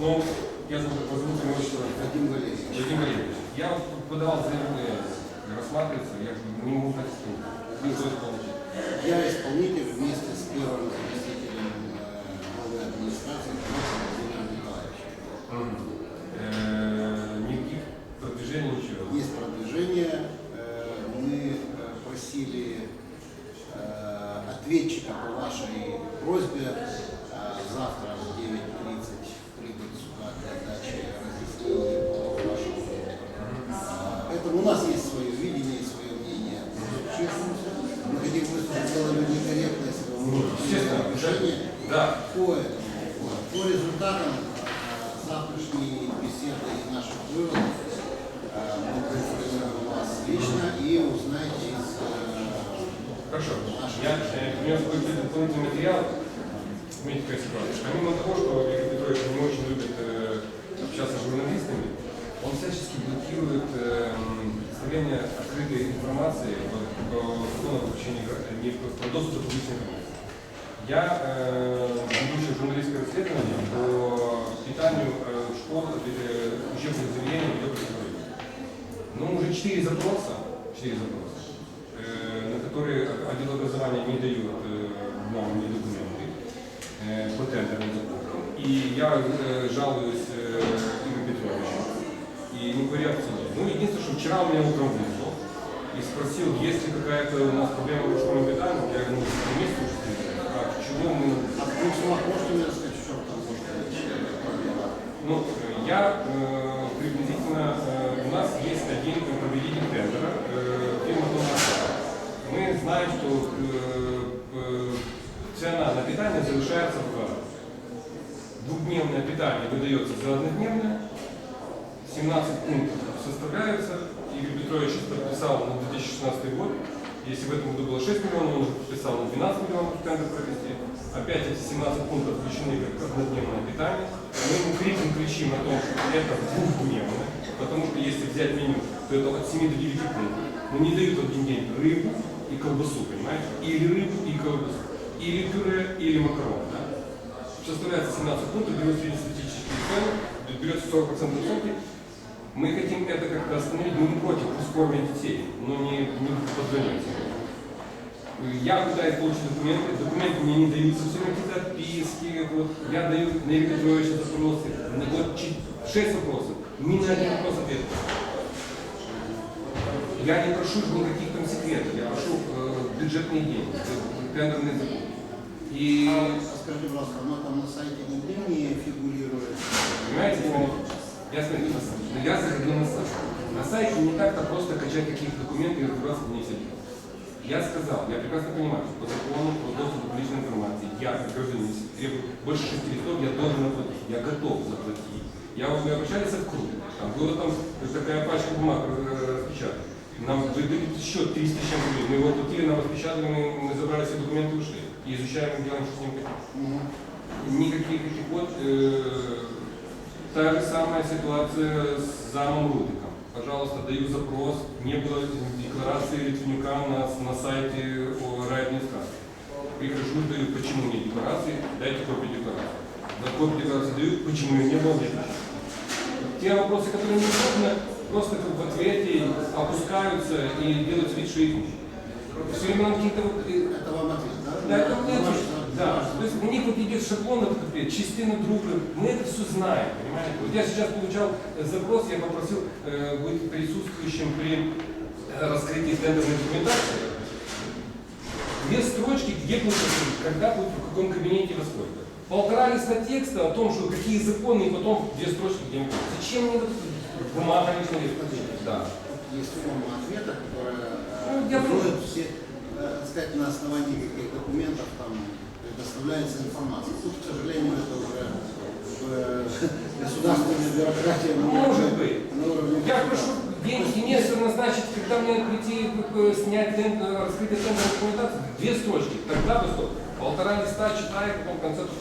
Ну, я забыл, зовут его отчество. Вадим Валерьевич. Владимир Валерьевич, я подавал заявление, рассматривается, я не могу знать, с кем. Не стоит получить. Я исполнитель вместе с первым заместителем э, новой администрации Владимиром Николаевичем. Э, Никаких продвижений, ничего. Есть продвижение. Э, Мы просили ответчика по вашей просьбе завтра Решение. Да. По этому, вот, по результатам э, завтрашней беседы и наших выводов э, мы проинформируем вас лично и узнаете из э, Хорошо. Я, э, у меня будет дополнительный материал. Какая ситуация. Помимо того, что Виктор Петрович не очень любит э, общаться с журналистами, он всячески блокирует э, представление открытой информации по, по закону о допущении гра- не по по доступу к публичной информации. Я э, ведущий журналистское расследование по питанию э, школ, э, учебных заведений в Ну, уже четыре запроса, четыре запроса, на которые отдел образования не дает нам ни документы по тендерным закупкам. И я жалуюсь Игорю Петровичу, и никакой реакции нет. Ну, единственное, что вчера у меня утром вызвал и спросил, есть ли какая-то у нас проблема в школьном питании. Я говорю, ну, на чего мы можете мне рассказать, в там? Ну, я э, приблизительно, э, у нас есть один победитель тендера, э, фирма «Донбасс». Мы знаем, что э, э, цена на питание завышается в два раза. Двухдневное питание выдается за однодневное, 17 пунктов составляются. Игорь Петрович подписал на 2016 год. Если в этом году было 6 миллионов, он уже подписал на 12 миллионов тендер провести. Опять эти 17 пунктов включены как однодневное питание. Мы ему криком кричим о том, что это двухдневное, потому что если взять меню, то это от 7 до 9 пунктов. Но не дают один день рыбу и колбасу, понимаете? Или рыбу и колбасу. Или пюре, или макароны. Да? Составляется 17 пунктов, берет среднестатистические цены, берется 40% оценки. Мы хотим это как-то остановить, мы не против ускорения детей, но не, не подгонять. Я пытаюсь получить документы, документы мне не даются, все время какие-то отписки, вот, я даю на Игоря Петровича запросы, вот шесть вопросов, ни на один вопрос ответ. Я не прошу никаких там секретов, я прошу э, бюджетные деньги, э, тендерный закон. И А скажите, пожалуйста, оно там на сайте нигде не фигурирует? Понимаете, я смотрю, я заходил на сайт. На сайте не так-то просто качать какие-то документы и разбираться в них дело. Я сказал, я прекрасно понимаю, что по закону про доступ к публичной информации, я, как гражданин, требую больше шести листов, я должен оплатить, я готов заплатить. Я вот мы обращались в клуб, там была там такая пачка бумаг э, распечатана. Нам выдали счет 300 с чем рублей, мы его оплатили, нам распечатали, мы, мы забрали все документы и ушли. И изучаем делаем, что с ним никаких этих вот. Э, та же самая ситуация с замом Рудиком. Пожалуйста, даю запрос. Не было декларации Литвинюка на, на сайте райадминистрации. Прихожу, даю, почему нет декларации, дайте копию декларации. На копию декларации даю, почему ее не было. Те вопросы, которые не нужно, просто как в ответе опускаются и делают вид, что их нет. Все время какие-то э, Это вам ответ, да? да, это ваш- да. То есть у них вот идет шаблон этот ответ, частина друга. Мы это все знаем, понимаете? Вот я сейчас получал э, запрос, я попросил э, быть присутствующим при э, раскрытии тендерной документации. Две строчки, где будет, когда будет, в каком кабинете во сколько. Полтора листа текста о том, что какие законы, и потом две строчки где Зачем мне бумага лишняя? Да. Есть форма ответа, которая Ну, э, я фиксирует все, так сказать, на основании каких документов там предоставляется информация. Тут, к сожалению, это уже э, государственная бюрократия Может быть. на уровне Я прошу деньги месяца назначить, когда мне прийти э, снять тендер, раскрытие тендерной документации, две строчки, тогда бы стоп. Полтора листа читаю, потом в конце тут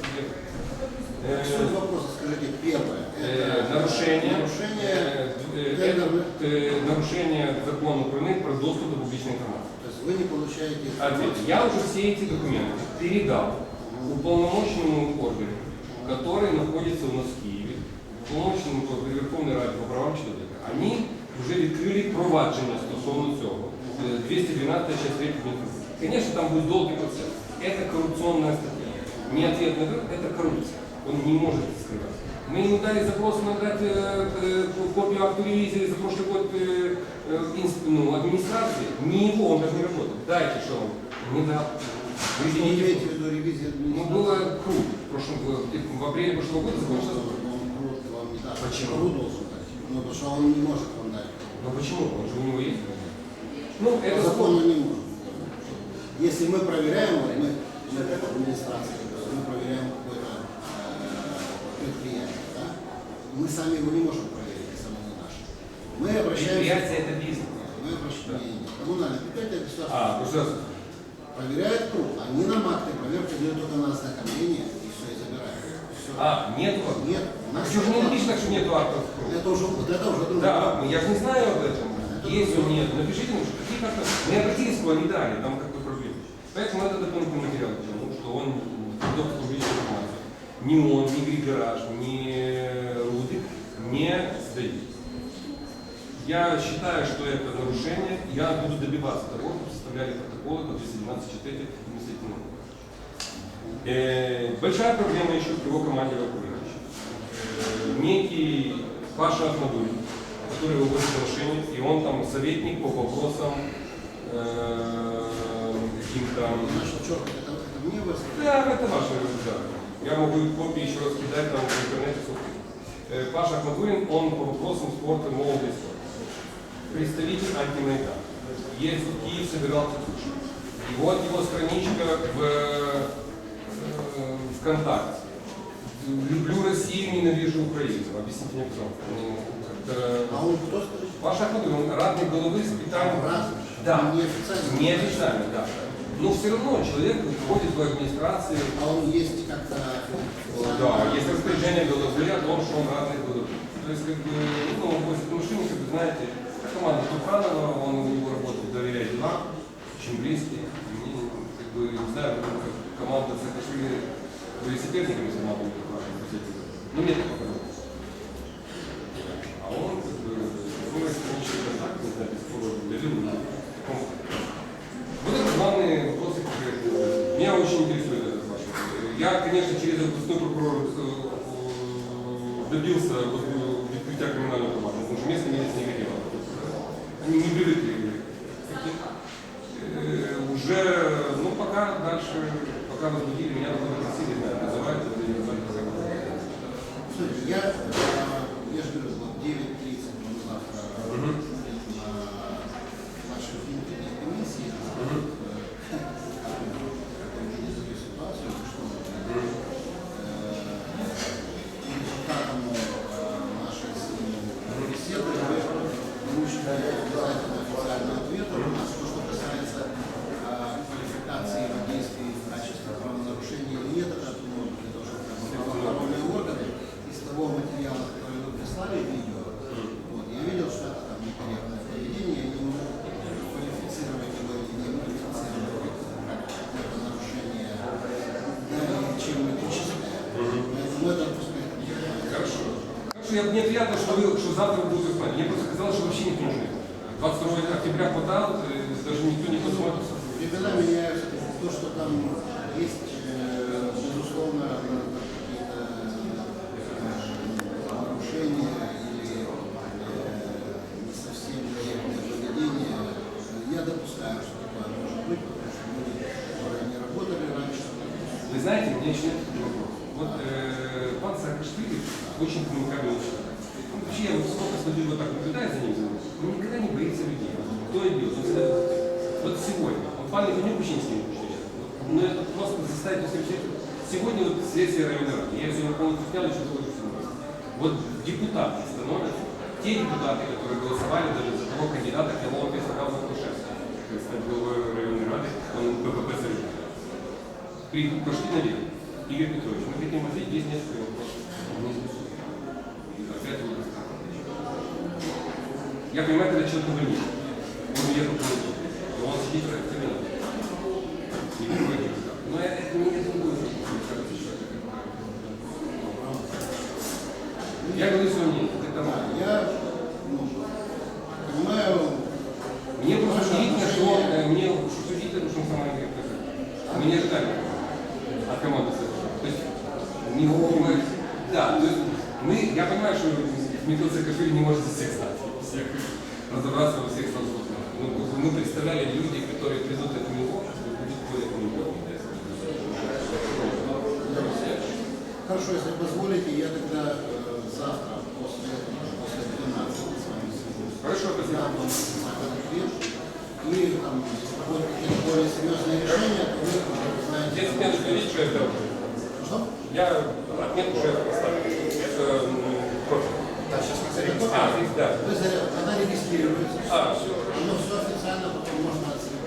Суть вопроса, скажите, первое. Э, это нарушение, нарушение э, э, это, э, нарушение закона Украины про доступ до публичной информации. То есть вы не получаете Ответ. Я уже все эти документы передал уполномоченному органу, который находится у нас в Киеве, уповноваженим по Верховній Раді по правам чоловіка, вони вже відкрили провадження стосовно цього. Е, 212 часть 3 Конституции. Конечно, там будет долгий процесс. Это коррупционная статья. Не ответ на вопрос, это коррупция. Он не может это скрывать. Мы ему дали запрос надать э, э, копию акту ревизии за прошлый год э, э, инс- ну, администрации. Не его, он даже не работает. Дайте, что он не дал. Вы извините, имеете в виду ревизию ну, было круг в прошлом году, в апреле прошлого года закончился. Он труд вам не даст. Почему? Труд должен дать. Ну, потому что он не может вам дать. Ну почему? Он же у него есть. Ну, По это закон. не может. Если мы проверяем, мы, мы как администрация, мы проверяем какое-то э, предприятие, да? мы сами его не можем проверить, если оно не наше. Мы обращаемся... Предприятие это бизнес. Мы обращаемся... Не, коммунальное предприятие государство А, государство. Проверяет круг. Они нам акты проверки дают только на ознакомление и все, и забирают. Всё. А, нету. Нет, у нас Почему же не нет. написано, что нету актов? Это уже, вот это уже другое. Да, я же не знаю об этом. Есть он, нет. Напишите, ну, что какие как-то... К вам, не дали, там как бы проблемы. Поэтому это дополнительный материал, потому что он доступ к публичной информации. Ни он, ни Григораж, ни Рудик не сдают. Я считаю, что это нарушение. Я буду добиваться того, чтобы составляли протоколы по 212 4 административного кодекса. Э, большая проблема еще в его команде Вакулевича. Э, некий Паша Ахмадулин, который выводит отношения, и он там советник по вопросам э, каким-то... Значит, черт, это, это мне вы Да, это ваше, да. Я могу и копии еще раз кидать там в интернете. собственно. Э, Паша Ахмадулин, он по вопросам спорта молодой спорт. Представитель антимайдана. Ездил в Киев, собирал тетушек. И вот его страничка в э, ВКонтакте. Люблю Россию, ненавижу Украину. Объясните мне, пожалуйста. Ну, как-то- А он кто, скажите? Паша Ахмадулин, радный головы с питанием. Разный. Да. Неофициально. Неофициально, да. Но все равно человек входит в администрации, А он есть как-то... да, есть распоряжение головы о том, что он радный головы. То есть, как бы, ну, он возит машину, как бы, знаете, команда Тупранова, он у него работает, доверяет дела, очень близкий. И мне, как бы, не знаю, как команда Саакашвили были соперниками, будет вашим Ну, мне так. А он, как бы, ну, страничный контакт, не знаю, без кого говорил, на таком вот это главные вопросы, которые меня очень интересует этот ваш. Я, конечно, через областной прокурор э, э, добился э, открытия криминального проваджения, потому что местная милиция не хотела. Они не привыкли к таким. Э, Уже, ну, пока дальше, пока возбудили, меня называют это или называют по закону. Смотрите, я, э, я же говорю, вот 9.30 мы завтра Мгм. на нашей внутренней комиссии Мгм. э, как мы видим эту ситуацию, что мы Мгм. результатом э, нашей с ним беседы мы получили обязательно официальный ответ. У нас то, что касается э, квалификации его действий в качестве правонарушения или нет, это ну, для того, чтобы как бы правоохранительные органы из того материала, который вы прислали, видео, вот, я видел, что это там некорректное поведение, я не могу квалифицировать его или не квалифицировать как какое-то нарушение далее, чем этическое. Поэтому это пускай это будет. Хорошо. Хорошо, я, мне приятно, что, вы, что завтра вы будете знать. Мне просто казалось, что вообще не нужен. 22 октября подал, э, даже никто не позвонил. Времена меняются. То, что там есть, э, безусловно, какие-то э, нарушения или э, не совсем корректное поведение, я допускаю, что такое может быть, потому что люди, которые не работали раньше, Вы знаете, мне еще нет такой вопрос. Вот э, пан Саакашвили очень коммуникабельный человек. Он Вообще, я вот сколько смотрю, вот так наблюдаю за ним, он никогда не боится людей. Вот Кто идет, он всегда... Вот сегодня, он пан Иванюк вообще не с ним. Вот, Ну это просто заставить его встречаться. Сегодня вот сессия района. Я ее сегодня полностью снял, еще только все Вот депутаты становятся, те депутаты, которые голосовали даже за того кандидата, кого он предлагал за Клушевского, стать главой районной рады, он ППП Союза. Пошли наверх. Игорь Петрович, мы хотим ответить, есть несколько вопросов. Не интересует. И опять вы рассказываете. Я понимаю, когда человек больнице. Он уехал в Москву. И он сидит в кабинете. Не приходит никуда. Но это не это не будет. Мне кажется, Я говорю свое мнение. Это Да, я ну, понимаю, Мне просто удивительно, что э, мне что удивительно, что он сама говорит, это. Мы не ожидали от команды. То есть не понимаете. Да, то есть мы, я понимаю, что Михаил Саакашвили не может за всех знать, всех разобраться во всех статусах. Ну, мы представляли люди, которые придут к этому обществу, будут более хорошо, если позволите, я тогда э, завтра после, после 12 с вами свяжусь. Хорошо, спасибо. Я вам ответ. И там будут какие-то более серьезные решения, то вы уже знаете. Нужно видеть, что я сделал. Что? Я отметку шефа поставлю. Это м, профиль. Да, сейчас мы А, да. Вы заря- она регистрируется. А, все. Оно все официально, потом можно отследить.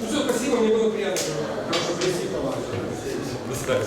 Ну все, спасибо, мне было приятно. Хорошо, спасибо вам. До свидания.